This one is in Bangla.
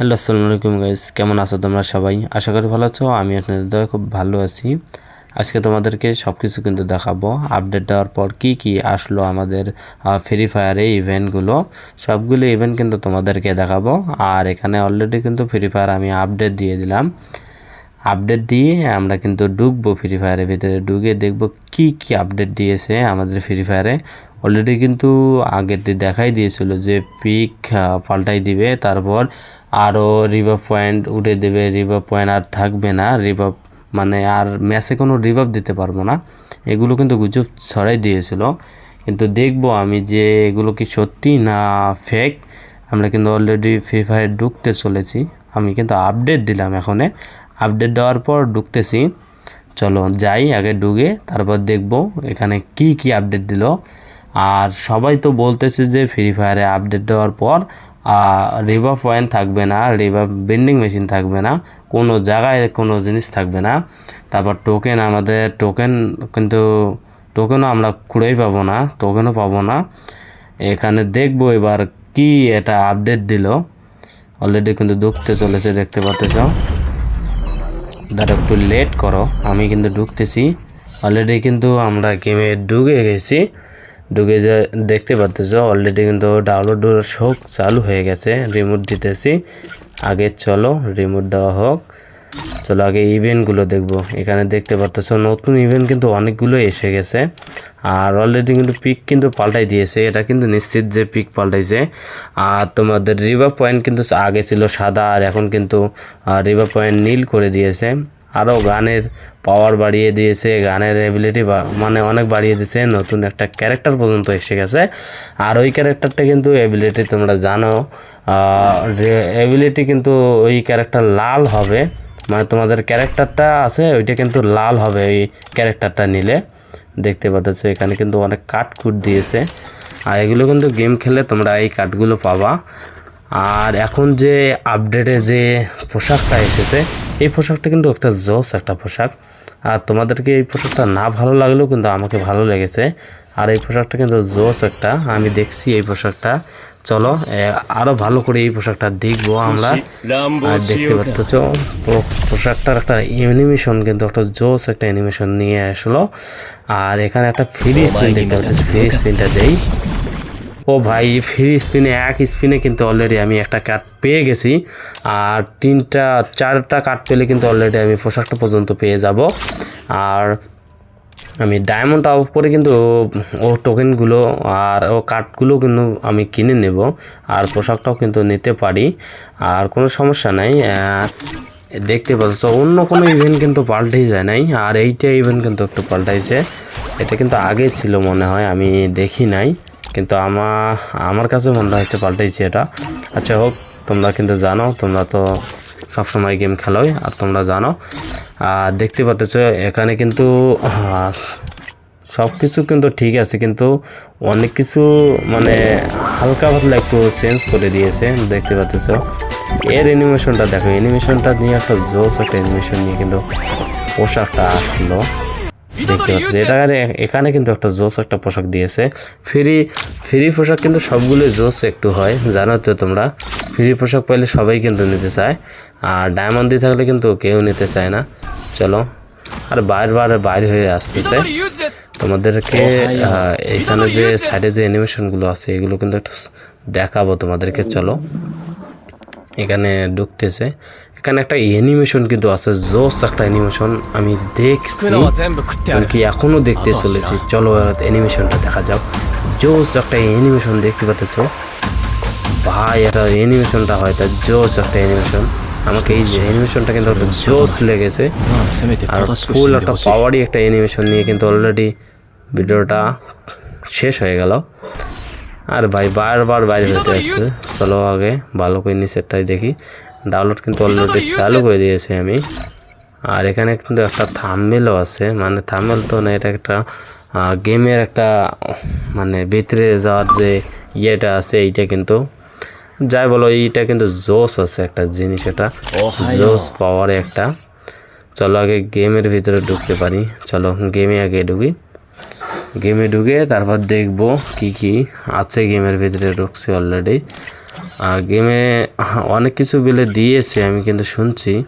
হ্যালো, আসসালামু আলাইকুম গাইস, কেমন আছো তোমরা সবাই? আশা করি ভালো আছো, আমি আপনাদের দয়া খুব ভালো আছি। আজকে তোমাদেরকে সব কিছু কিন্তু দেখাবো। আপডেট দেওয়ার পর কি কি আসলো আমাদের ফ্রি ফায়ারে ইভেন্টগুলো সবগুলো ইভেন্ট কিন্তু তোমাদেরকে দেখাবো। আর এখানে অলরেডি কিন্তু ফ্রি ফায়ার আমি আপডেট দিয়ে দিলাম। আপডেট দিয়ে আমরা কিন্তু ঢুকবো ফ্রি ফায়ারের ভিতরে। ঢুকে দেখব কি কি আপডেট দিয়েছে আমাদের ফ্রি ফায়ারে অলরেডি কিন্তু আগের দিয়ে দেখাই দিয়েছিল যে পিক পাল্টাই দিবে, তারপর আরও রিভার পয়েন্ট উঠে দেবে। রিভার পয়েন্ট আর থাকবে না। রিভার মানে আর ম্যাচে কোনো রিভাব দিতে পারব না। এগুলো কিন্তু গুজব ছড়াই দিয়েছিল। কিন্তু দেখব আমি যে এগুলো কি সত্যি না ফেক আমরা কিন্তু অলরেডি ফ্রি ফায়ার ঢুকতে চলেছি। আমি কিন্তু আপডেট দিলাম এখনে। আপডেট দেওয়ার পর ঢুকতেছি। চলো যাই, আগে ঢুকে তারপর দেখব এখানে কি কি আপডেট দিল। আর সবাই তো বলতেছে যে ফ্রি ফায়ারে আপডেট দেওয়ার পর রিভার পয়েন্ট থাকবে না রিভার বেন্ডিং মেশিন থাকবে না, কোনো জায়গায় কোনো জিনিস থাকবে না। তারপর টোকেন আমাদের টোকেন কিন্তু টোকেনও আমরা খুঁড়েই পাবো না টোকেনও পাবো না। এখানে দেখব এবার কি এটা আপডেট দিল। অলরেডি কিন্তু ঢুকতে চলেছে, দেখতে পাচ্ছ দাদা, একটু লেট করো। আমি কিন্তু ঢুকতেছি। অলরেডি কিন্তু আমরা গেমে ডুবে গেছি। ডুবে যে দেখতে পাচ্তেছ অলরেডি কিন্তু ডাউনলোড শোক চালু হয়ে গেছে। রিমোট দিতেছি। আগে চলো রিমোট দেওয়া হোক। চলো আগে ইভেন্টগুলো দেখব। এখানে দেখতে পাচ্ছ নতুন ইভেন্ট কিন্তু অনেকগুলো এসে গেছে। আর অলরেডি কিন্তু পিক কিন্তু পাল্টাই দিয়েছে। এটা কিন্তু নিশ্চিত যে পিক পাল্টাইছে। আর তোমাদের রিভার পয়েন্ট কিন্তু আগে ছিল সাদা, আর এখন কিন্তু রিভার পয়েন্ট নীল করে দিয়েছে। আরও গানের পাওয়ার বাড়িয়ে দিয়েছে, গানের এবিলিটি মানে অনেক বাড়িয়ে দিয়েছে। নতুন একটা ক্যারেক্টার পর্যন্ত এসে গেছে। আর ওই ক্যারেক্টারটা কিন্তু অ্যাবিলিটি তোমরা জানো। অ্যাবিলিটি কিন্তু ওই ক্যারেক্টার লাল হবে। মানে তোমাদের ক্যারেক্টারটা আছে, ওইটা কিন্তু লাল হবে ওই ক্যারেক্টারটা নিলে। দেখতে পাচ্ছ, এখানে কিন্তু অনেক কাঠকুট দিয়েছে। আর এগুলো কিন্তু গেম খেলে তোমরা এই কাঠগুলো পাবা। আর এখন যে আপডেটে যে পোশাকটা এসেছে, এই পোশাকটা কিন্তু একটা জোস একটা পোশাক। আর তোমাদেরকে এই পোশাকটা না ভালো লাগলেও কিন্তু আমাকে ভালো লেগেছে। আর এই পোশাকটা কিন্তু জোস একটা, আমি দেখছি এই পোশাকটা। চলো আরও ভালো করে এই পোশাকটা দেখব আমরা। আর দেখতে পাচ্ছ পোশাকটার একটা অ্যানিমেশন কিন্তু একটা জোস একটা অ্যানিমেশন নিয়ে আসলো। আর এখানে একটা ফ্রি স্ক্রিন দেখতে পাচ্ছি ফ্রি স্পিনটা দেই। ও ভাই ফ্রি স্পিনে এক স্পিনে কিন্তু অলরেডি আমি একটা কার্ড পেয়ে গেছি। আর তিনটা চারটা কার্ড পেলে কিন্তু অলরেডি আমি পোশাকটা পর্যন্ত পেয়ে যাব। আর আমি ডায়মন্ড আপ করে কিন্তু ও টোকেনগুলো আর ও কার্ডগুলো কিন্তু আমি কিনে নেব। আর পোশাকটাও কিন্তু নিতে পারি। আর কোনো সমস্যা নাই দেখতে পাচ্ছ, অন্য কোনো ইভেন্ট কিন্তু পাল্টেই যায় নাই। আর এইটা ইভেন্ট কিন্তু একটু পাল্টাইছে। এটা কিন্তু আগে ছিল মনে হয়, আমি দেখি নাই। কিন্তু আমার আমার কাছে মনে হচ্ছে পাল্টাইছে এটা। আচ্ছা হোক, তোমরা কিন্তু জানো, তোমরা তো সবসময় গেম খেলোই, আর তোমরা জানো। আর দেখতে পাচ্ছ, এখানে কিন্তু সব কিছু কিন্তু ঠিক আছে, কিন্তু অনেক কিছু মানে হালকা পাতলা একটু চেঞ্জ করে দিয়েছে, দেখতে পাচ্ছ। এর অ্যানিমেশনটা দেখো অ্যানিমেশনটা নিয়ে একটা জোস একটা অ্যানিমেশন নিয়ে কিন্তু পোশাকটা আসলো। দেখতে পাচ্ছি, এটা এখানে কিন্তু একটা জোস একটা পোশাক দিয়েছে। ফ্রি ফ্রি পোশাক কিন্তু সবগুলো জোস একটু হয়, জানো তো তোমরা। ফ্রি পোশাক পাইলে সবাই কিন্তু নিতে চায়। আর ডায়মন্ড দিয়ে থাকলে কিন্তু কেউ নিতে চায় না। চলো আর বাইরে বাইরে বাইরে হয়ে আসতেছে। তোমাদেরকে এখানে যে সাইডে যে অ্যানিমেশনগুলো আছে এগুলো কিন্তু একটু দেখাবো তোমাদেরকে চলো। এখানে ঢুকতেছে। এখানে একটা অ্যানিমেশন কিন্তু আছে জোস একটা অ্যানিমেশন আমি দেখছি কি এখনও দেখতে চলেছি। চলো অ্যানিমেশনটা দেখা যাক। জোস একটা অ্যানিমেশন দেখতে পাচ্ছ। ভাই এটা অ্যানিমেশনটা হয় তার জোস একটা অ্যানিমেশন আমাকে এই অ্যানিমেশনটা কিন্তু জোস লেগেছে। আর ফুল একটা পাওয়ারই একটা অ্যানিমেশন নিয়ে কিন্তু অলরেডি ভিডিওটা শেষ হয়ে গেল। আর ভাই বারবার বাইরে হতে আসছে। চলো আগে ভালো করে নিচেরটাই দেখি। ডাউনলোড কিন্তু অলরেডি চালু করে দিয়েছি আমি। আর এখানে কিন্তু একটা থামমেলও আছে। মানে থামমেল তো না এটা একটা গেমের একটা মানে ভিতরে যাওয়ার যে ইয়েটা আছে এইটা কিন্তু যাই বলো এইটা কিন্তু জোস আছে একটা জিনিস এটা। জোস পাওয়ার একটা। চলো আগে গেমের ভিতরে ঢুকতে পারি। চলো গেমে আগে ঢুকি। গেমে ঢুকে তারপর দেখব কি কি আছে গেমের ভিতরে ঢুকছে অলরেডি আর গেমে অনেক কিছু বিলে দিয়েছে আমি কিন্তু শুনছি।